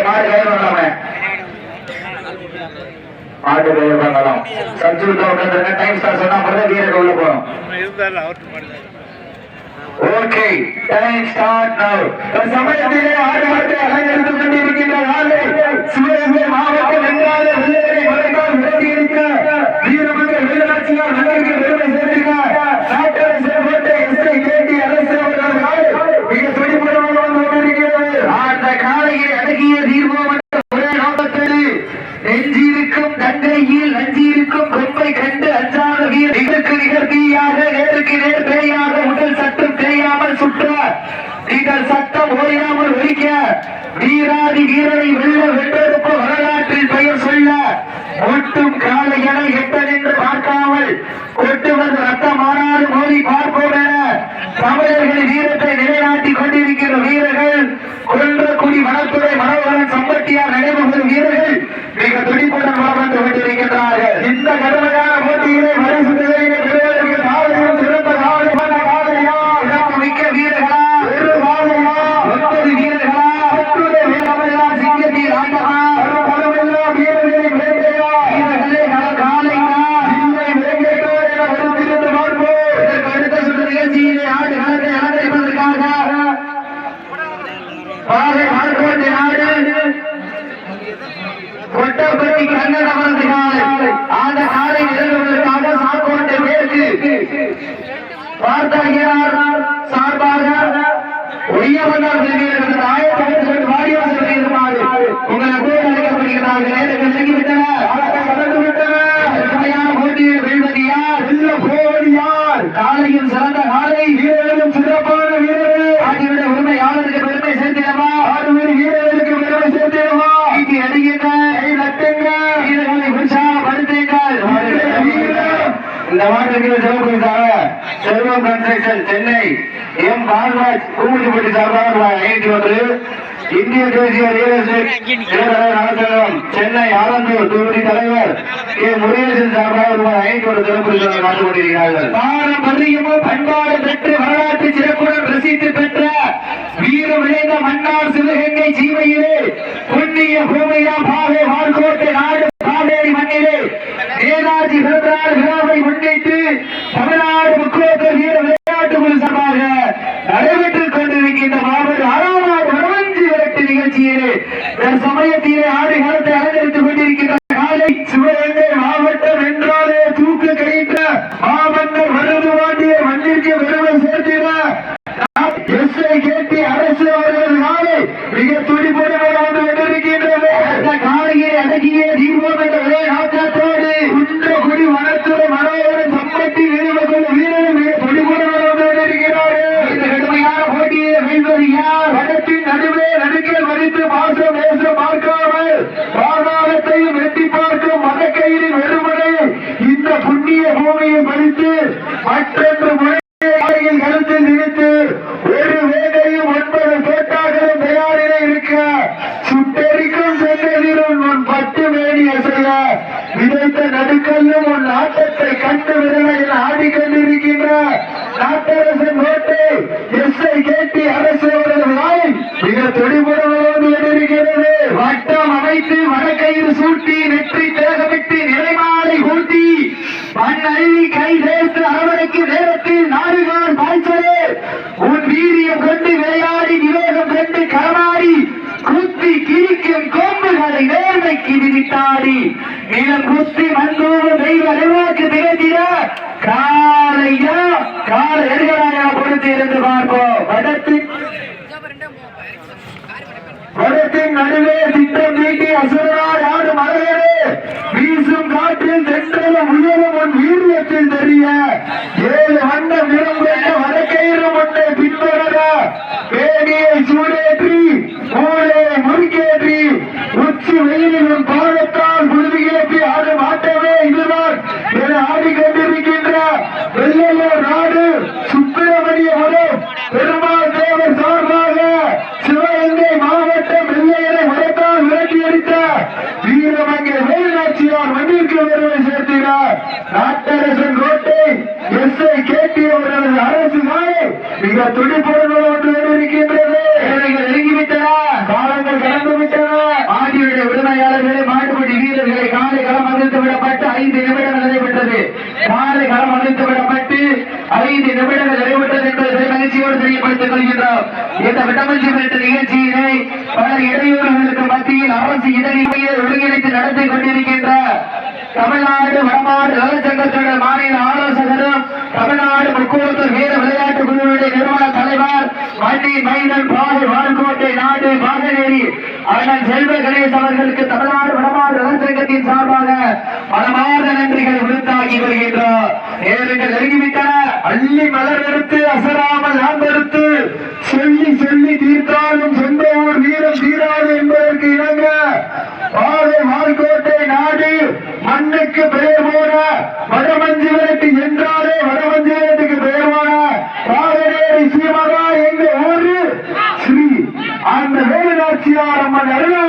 மாடு கயிறு வாங்கலாம் உட்காந்துருங்க டைம் ஸ்டார் சொன்னா உள்ள போகணும். ஓகே டைம் ஸ்டார்ட் சமயத்திலே அலங்கரித்து கொண்டிருக்கின்ற சிவகங்கை மாவட்டம் விலகி இருக்க வீரமங்க வெள்ளராட்சியார் நகருக்கு பெருமை சேர்த்திருக்க நாட்டை சேர்ப்பட்ட எஸ்ஐ கேட்டி அரசு அவர்கள் நாடு மிக துடிப்புடன் வந்து கொண்டிருக்கிறது அந்த காலையை அடக்கிய தீர்வோம் என்ற ஒரே நோக்கத்தோடு நெஞ்சிருக்கும் தந்தையில் நஞ்சிருக்கும் கொம்பை கண்டு அஞ்சாத வீர இதற்கு நிகழ்த்தியாக நேருக்கு நேர் பேயாக உடல் சட்டம் தெரியாமல் சுற்ற. நீங்கள் சட்டம் ஓயாமல் ஒழிக்க. வீராதி வீரரை வெல்ல வென்றெடுப்பு வரலாற்றில் பெயர் சொல்ல ஒட்டும் காலை என எட்ட நின்று பார்க்காமல் கொட்டுவது ரத்தம் மாறாது மோதி பார்ப்போம் என தமிழர்களின் வீரத்தை நிலைநாட்டிக் கொண்டிருக்கிற வீரர்கள் குன்றக்குடி வனத்துறை மனோகரன் சம்பட்டியார் நினைவுகள் வீரர்கள் மிக துடிப்புடன் வளம் வந்து கொண்டிருக்கின்றார்கள் இந்த கடுமையான போட்டியிலே பரிசு நிலையிலே பெறுவதற்கு காலையும் சிறந்த காலை பண்ண காலையா இடம் மிக்க வீரர்களா ஒரு காலையா ஒன்பது வீரர்களா ஒற்றுமை வீரமெல்லாம் சிங்கத்தில் ஆண்டவா பலமெல்லாம் வீரர்களை வேட்டையா வீரர்களே நல காலையா இல்லை வேட்டையோ என வருந்திருந்து பார்ப்போம் இதற்கு அடுத்த சுற்று நிகழ்ச்சியிலே ஆடு காலத்தை அலங்கரிப்பதற்காக பாதை மார்க்கோட்டை நாடு கொட்டப்பட்டி கண்ணன் அவரது காலை அந்த காலை நிகழ்வுகளுக்காக சாக்கோட்டை மேற்கு பார்த்தாகிறார் சார்பாக ஒய்யவந்தார் செல்வீர்கள் ஆயிரத்தி சொல்லிட்டு வாடிவாசல் செல்லுமாறு உங்களை கூட அழைக்கப்படுகிறார்கள் நேரங்கள் நெருங்கிவிட்டன ஆட்டம் கடந்து விட்டன கடுமையான போட்டியில் வெல்வது யார் வெல்ல போவது யார் காலையில் சிறந்த காலை வீரர்களும் சிறப்பான வீரர்கள் ஆகியோட உரிமையாளருக்கு பெருமை சேர்த்திடவா ஆறு பேர் வீரர்களுக்கு பெருமை சேர்த்திடவா இங்கு அடிக்கின்ற கை நட்டுங்க வீரர்களை உற்சாகப்படுத்துங்கள் இந்த மாட்டிற்கு சிறப்பு சார செல்வம் கன்ஸ்ட்ரக்ஷன் சென்னை எம் பால்ராஜ் கூமுட்டிப்பட்டி சார்பாக ரூபாய் ஐநூத்தி ஒன்று இந்திய தேசிய ரியல் எஸ்டேட் நலச்சங்கம் சென்னை ஆலந்தூர் தொகுதி தலைவர் கே. முருகேசன் சார்பாக ரூபாய் ஐநூத்தி ஒரு சிறப்பு பரிசு கொண்டிருக்கிறார்கள். பாரம்பரியமும் பண்பாடு பெற்று வரலாற்று சிறப்புடன் பிரசித்தி பெற்ற வீர விளைந்த மன்னார் சிவகங்கை சீமையிலே புண்ணிய பூமியா பாவை வாழ்கோட்டை நாடு காவேரி மண்ணிலே ஏனாஜி பிறந்தார் விழாவை முன்னிட்டு தமிழ்நாடு முக்கியத்துவ வீர விளையாட்டு குழு சார்பாக நடைபெற்றுக் கொண்டிருக்கின்ற மாபெரும் ஆறாவது வடவஞ்சி விரட்டு நிகழ்ச்சியிலே சமயத்திலே ஆடு காலத்தை அலங்கரித்துக் கொண்டிருக்கின்ற காலை சிவகங்கை மாவட்டம் என்றாலே தூக்கு கையிட்ட மாமன்னர் வருது வாண்டிய மண்ணிற்கு பெருமை சேர்த்திட எஸ்ஐ கேட்டி அரசு அவர்கள் நாளை மிக துடிப்புடன் வந்து கொண்டிருக்கின்றது அந்த காலையை அடக்கிய தீபம் என்ற ஒரே நோக்கத்தோடு குன்றக்குடி வனத்துறை மனோகரன் சம்பத்தி நிறுவனம் வீரர்கள் மிக துடிப்புடன் வந்து கொண்டிருக்கிறார்கள் இந்த கடுமையான போட்டியை வெல்வது யார் வனத்தின் நடுவே நடுக்கே மறித்து மாசம் நேசம் பார்க்காமல் பாதாளத்தையும் வெட்டி பார்க்கும் மதக்கயிறின் வெறுமனை இந்த புண்ணிய பூமியை பறித்து மற்றொன்று முறை ஆடையில் கழுத்தில் நிறுத்து ஒரு வேலையும் ஒன்பது தோட்டாகளும் தயாரிலே இருக்க சுட்டெரிக்கும் சென்றதிலும் உன் பட்டு மேனி அசைய விதைத்த நடுக்கல்லும் உன் ஆட்டத்தை கண்டு விரலையில் ஆடிக்கொண்டிருக்கின்ற நாட்டரசன் ஓட்டை எஸ்ஐ கேட்டி அரசு அவரது வாய் மிக துடிபுடன் இருந்து வட்டம் அமைத்து வடக்கயிறு சூட்டி நெற்றி தேகமிட்டு நிலைமாலை கூட்டி மண்ணள்ளி கை சேர்த்து அரவணைக்கு நேரத்தில் நாடுகான் பாய்ச்சலே. உன் வீரியம் கொண்டு விளையாடி விவேகம் கொண்டு களமாடி குத்தி கிழிக்கும் கொம்புகளை நேர்மைக்கு விதித்தாடி. நிலம் குத்தி மண்போது தெய்வ அறிவாக்கு திகழ்த்திட காலையா கால எதிராக பொறுத்து இருந்து பார்ப்போம் வடத்தின் வடத்தின் நடுவே சித்தம் நீட்டி அசுரனார் யாரு மலையரே வீசும் காற்றில் தென்றலும் உயரும் உன் வீரியத்தில் தெரிய. ஏ உயர்வில் சேர்த்தினார். நாட்டரசன் ரோட்டை எஸ் ஐ கே டி அவர்களது அரசு நாளை மிக துடிப்போடு ஒன்று இருக்கின்றது நெருங்கிவிட்டன. காலங்கள் கடந்து விட்டன ஆகியோருடைய விடுமையாளர்களை மாட்டுப்பட்டி வீரர்களை காலை களம் அதிர்த்து விடப்பட்டு ஐந்து நிமிடங்கள் நடைபெற்றது. காலை களம் அதிர்த்து விடப்பட்டு ஐந்து நிமிடங்கள் நடைபெற்றது என்பதை மகிழ்ச்சியோடு தெரியப்படுத்திக் கொள்கின்றோம். இந்த விட்டமஞ்சி குறித்த நிகழ்ச்சியினை பல இடையூறுகளுக்கு மத்தியில் அரசு இதனை ஒருங்கிணைத்து நடத்தி கொண்டிருக்கின்ற தமிழ்நாடு வடமாடு நலச்சங்கத்தோட மாநில ஆலோசகரும் தமிழ்நாடு முக்கூலத்தூர் வீர விளையாட்டு குழுவுடைய நிறுவன தலைவர் வண்டி மைனர் பாதை வால்கோட்டை நாடு பாதநேரி அண்ணன் செல்வ கணேஷ் அவர்களுக்கு தமிழ்நாடு வடமாடு நலச்சங்கத்தின் சார்பாக மனமார்ந்த நன்றிகள் விருத்தாகி வருகின்றோம். நேரங்கள் நெருங்கிவிட்டன. அள்ளி மலர் எடுத்து அசரா మమ్మల్ని అడిగే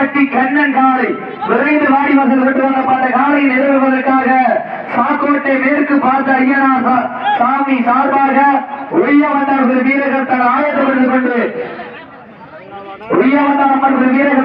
கருப்பட்டி கண்ணன் காலை. விரைந்து வாடிவாசல் விட்டு வந்தப்பட்ட காலை நிறைவேறுவதற்காக சாக்கோட்டை மேற்கு பார்த்த ஐயனா சாமி சார்பாக உரிய வந்தார் வீரர்கள் தன் ஆயத்தப்பட்டுக் கொண்டு உரிய வந்தார் வீரர்கள்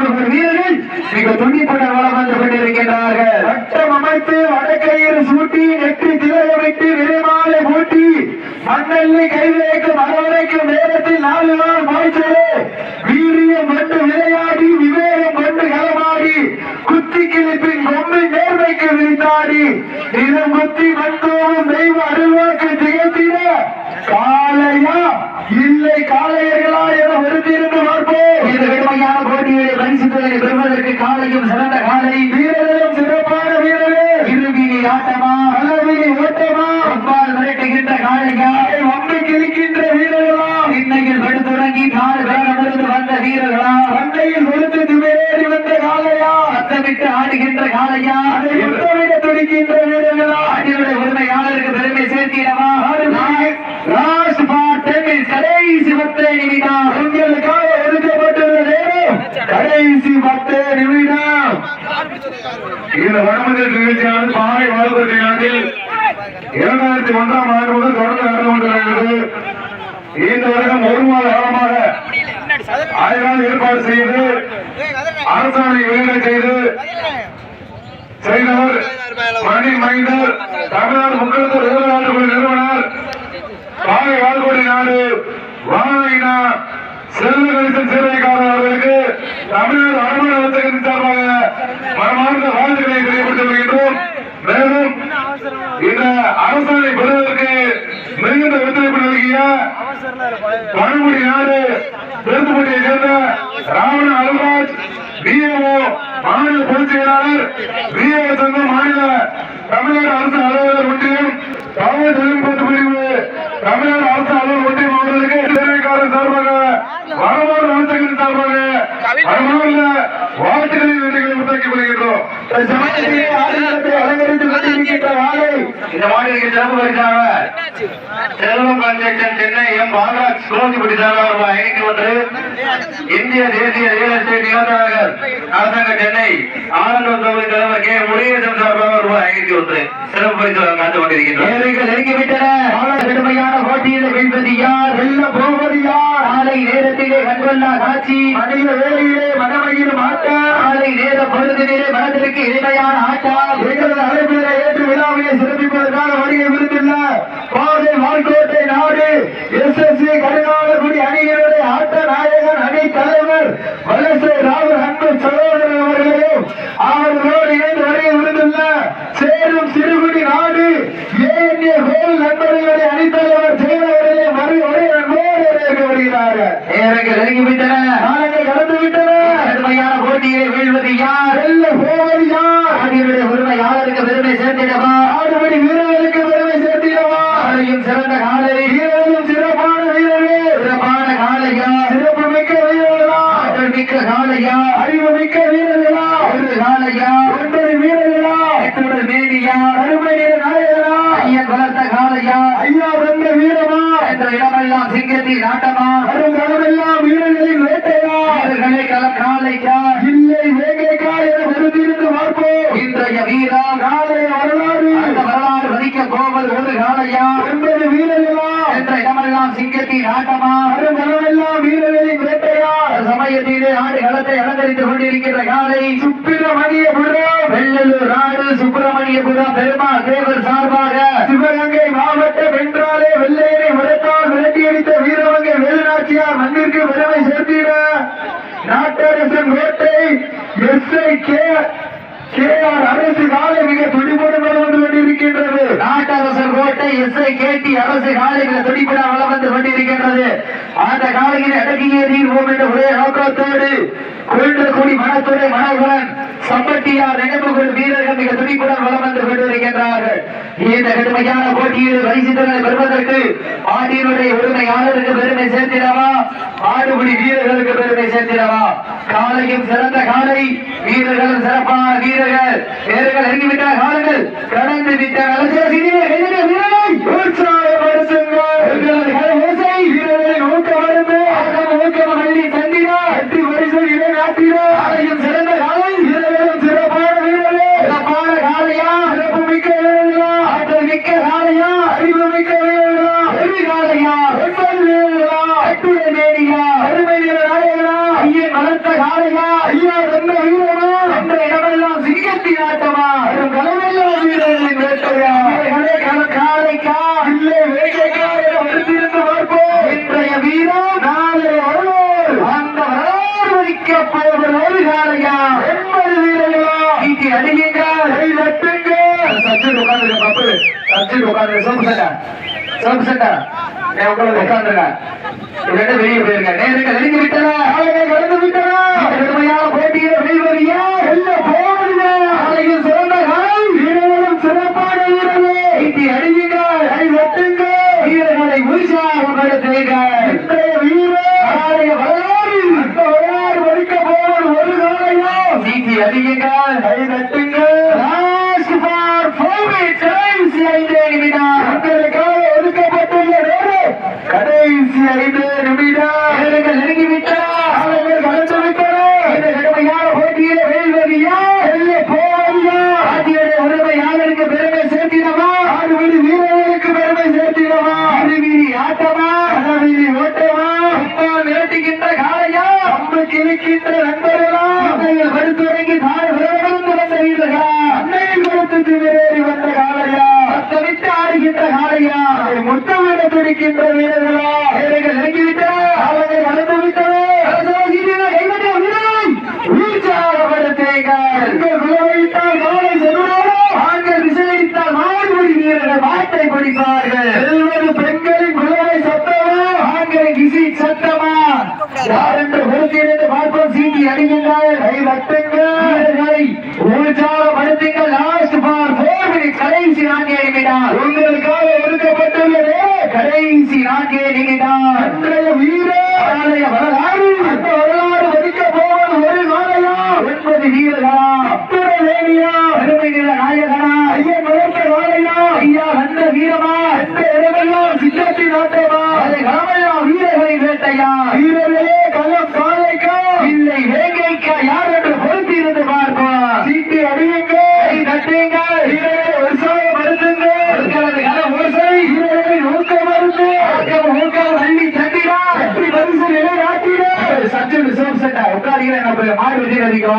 கொடுக்கும் வீரர்கள் மிக துண்டிப்பட வளம் வந்து கொண்டிருக்கின்றார்கள். வட்டம் அமைத்து வடக்கையில் சூட்டி நெற்றி திரைய விட்டு விரைமாலை பூட்டி மண்ணல்லி கைவிளைக்கும் அரவணைக்கும் நேரத்தில் நாலு நாள் மாய்ச்சலே. வீரியம் மட்டும் விலை மலைக்கு விரித்தாடி நிலம் குத்தி மண்கோவம் தெய்வ அருள்வாக்கு திகழ்த்திட காலையா இல்லை காலையர்களா என வருத்திருந்து பார்ப்போம். இந்த கடுமையான போட்டிகளை பரிசுத்தலை பெறுவதற்கு காலையும் சிறந்த காலை பாறை வாழ்க்கை ஆண்டில் இரண்டாயிரத்தி ஒன்றாம் ஆண்டு முதல் தொடர்ந்து நடந்து கொண்டிருக்கிறது. இந்த வருடம் ஒரு மாத காலமாக ஆயிரம் ஏற்பாடு செய்து அரசாணை வெளியிட செய்து செய்தவர் மணி மைந்தர். தமிழ்நாடு மக்களுக்கு விவசாய நிறுவனர். பாவை வாழ்கோடி நாடு வாழையினா செல்வ கணிசன் சேவைக்காரர் அவர்களுக்கு தமிழ்நாடு வருமான வர்த்தகத்தின் சார்பாக மனமார்ந்த வாழ்த்துக்களை தெரியப்பட்டு வருகின்றோம் மேலும் இந்த அரசாணை பெறுவதற்கு மிகுந்த ஒத்துழைப்பு நல்கிய பழங்குடி நாடு பெருந்துப்பட்டியை சேர்ந்த ராவண அலுவராஜ் பிஏஓ மாநில பொதுச் செயலாளர் பிஏஓ சங்கம் மாநில தமிழ்நாடு அரசு அலுவலர் ஒன்றியம் தகவல் தொழில்நுட்ப பிரிவு தமிழ்நாடு அரசு அலுவலர் ஒன்றியம் அவர்களுக்கு சார்பாக வரலாறு வளர்ச்சிகளின் சார்பாக நன்றிகளை கொள்கின்றோம். இந்த செல்வம் கன்ஸ்ட்ரக்ஷன் சென்னை எம். பாலராஜ் சுரோஜிபடி சார்பாக ரூபாய் ஒன்று இந்திய தேசிய ரியல் எஸ்டேட் நிலத்தரகர் அரசாங்க சென்னை ஆனந்தம் தொகுதி தலைவர் கே. முருகேசன் சார்பாக ரூபாய் ஐநூத்தி ஒன்று சிறப்பு பரிசு காத்து கொண்டிருக்கின்றனர் நெருங்கிவிட்டன. கடுமையான போட்டியில் வெல்வது யார்? வெல்ல போவது யார்? நாளை நேரத்திலே கண்கொள்ளா காட்சி. மனித வேலையிலே மனமையில் ஆட்டம் நாளை நேர பொழுதிலே மனத்திற்கு இனிமையான ஆட்டம் எங்களது அழைப்பிலே ஏற்று விழாவிலே சிறப்பிப்பதற்காக வருகை விருந்துள்ள பாதை வாழ்கோட்டை நாடு. எஸ் எஸ் சி கருணாலகுடி அணியினுடைய ஆட்ட நாயகன் அணி தலைவர் வலசை ராகுல் அன்பு சகோதரர் அவர்களையும் அவர்களோடு இணைந்து வருகை விருந்துள்ள சேரும் சிறுகுடி நாடு ஏஎன்ஏ கோவில் நண்பர்களுடைய அணித்தலைவர் செயலவர்களே மறு ஒரே அன்போடு வரவேற்க வருகிறார்கள் நேரங்கள் நெருங்கிவிட்டன காலங்கள் கடந்து விட்டன கடுமையான போட்டியை வீழ்வது யார் வெல்ல போவது யார் ஆடியுடைய உரிமையாளருக்கு பெருமை சேர்த்திடவா ஆடுபடி வீரர்களுக்கு பெருமை சேர்த்திடவா ஆடையும் சிறந்த காலை வீரர்களும் சிறப்பான வீரர்களே சிறப்பான காலையா சிறப்பு மிக்க வீரர்களா ஆற்றல் மிக்க காலையா அறிவு மிக்க வீரர்களா? ஒரு காலையா ஒன்பது வீரர்களா? எட்டுடல் மேனியா? அருமை நிற நாயகனா? ஐயன் வளர்த்த காலையா ஐயா வென்ற வீரமா? என்ற இடமெல்லாம் சிங்கத்தின் ஆட்டமா? வரும் களமெல்லாம் வீரர்களின் வேட்டையா வீரர்களே களம் காலையா இல்லை வேங்கைக்கா என விருந்திருந்து பார்ப்போம் இன்றைய வீரம் காலை வரலாறு அந்த வரலாறு வதிக்க போவது ஒரு காலையா ஒன்பது வீரர்களா என்ற இடமெல்லாம் சிங்கத்தின் ஆட்டமா வரும் களமெல்லாம் வீரர்களின் வேட்டையா சமயத்திலே ஆண்டு களத்தை கொண்டிருக்கின்ற காலை சுப்பிரமணியபுரம் வெள்ளலூர் நாடு சுப்பிரமணியபுரம் பெருமாள் தேவர் சார்பாக சிவகங்கை மாவட்டம் என்றாலே வெள்ளையனை விரட்டால் விரட்டியடித்த வீரவங்கை வேலுநாச்சியார் மண்ணிற்கு பெருமை சேர்த்திட. நாட்டரசன் கோட்டை எஸ்ஐ கே கேஆர் அரசு காலை மிக துடிப்புடன் வளம் வந்து கொண்டிருக்கின்றது. நாட்டரசர் கோட்டை எஸ்ஐ கேடி அரசு காலை மிக துடிப்புடன் வளம் வந்து கொண்டிருக்கின்றது. அந்த காலையில் அடக்கிய தீர்வோம் என்ற ஒரே நோக்கத்தோடு குன்றக்குடி மனத்துறை மனோகரன் சம்பட்டியார் நினைவுகள் வீரர்கள் மிக துணிப்புடன் வளம் வந்து கொண்டிருக்கின்றார்கள் இந்த கடுமையான போட்டியில் பரிசுத்தங்களை பெறுவதற்கு ஆண்டினுடைய உரிமையாளருக்கு பெருமை சேர்த்திடவா? ஆடுபடி வீரர்களுக்கு பெருமை சேர்த்திடவா? காலையும் சிறந்த காலை வீரர்களும் சிறப்பான வீரர்கள். வீரர்கள் இறங்கிவிட்டார் காலங்கள் கடந்து விட்ட வீரர்களை உற்சாகப்படுத்துங்கள். எங்களது கலை ஓசை வீரர்களின் ஊக்கம் வருமே ஆகம் ஊக்கம் அள்ளி தந்திரா எட்டு வரிசை இதை நாட்டினா காலையும் சிறந்த காலை வீரர்களும் சிறப்பான வீரர்களே சிறப்பான காலையா சிறப்பு மிக்க வீரர்களா ஆற்றல் மிக்க காலையா அறிவு மிக்க வீரர்களா பெருமை காலையா ஒன்பது வீரர்களா எட்டுடைய மேனியா அருமை வீர நாயகனா ஐயன் வளர்த்த காலையா ஐயா வென்ற வீரனா என்ற இடமெல்லாம் சிங்கத்தின் ஆட்டமா வரும் களமெல்லாம் வீரர்களின் வேட்டையா வீரர்களே கள காலைக்கா இல்லை வேட்டைக்கா என வருத்திருந்து பார்ப்போம் இன்றைய வீரம் நாளை வரலாறு அந்த வரலாறு வகிக்கப் போவது ஒரு காலையா எண்பது வீரர்களா நீட்டி அடியுங்க கை வெட்டுங்க சச்சின் உட்கார்ந்து பப்பு சோப்பு சட்டா சோப்பு சட்டா நான் உட்கார்ந்து உட்கார்ந்துருங்க ரெண்டு வெளியே போயிருங்க நேரங்கள் நெருங்கி ஆளுகள் கடந்து விட்டன கடுமையான போட்டியில வெல்வரியா வெல்ல போவதில்ல. ஆலையில் சிறந்த காலை வீரர்களும் சிறப்பான வீரர்களே. நீட்டி அடியுங்க கை வெட்டுங்க வீரர்களை உற்சாகப்படுத்துங்க இன்றைய வீரர் ஆலய வரலாறு அந்த வரலாறு வடிக்க போவது ஒரு காலையா நீட்டி அடியுங்க கை வெட்டுங்க லாஸ்ட் ஃபார் ஃபோர் மினிட்ஸ் கடைசி ஐந்து நிமிடம் உங்களுக்காக ஒதுக்கப்பட்டுள்ள நேரம் கடைசி কে লিখে দাও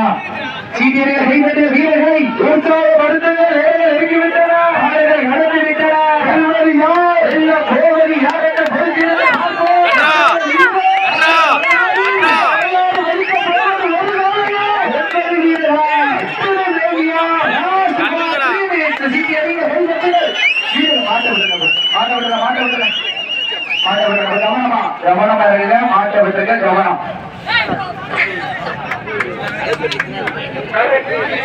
வெற்றி அதிகம் சீட்டியர்கள் கைதட்டு வீரர்களை உற்சாகப்படுத்துங்க i don't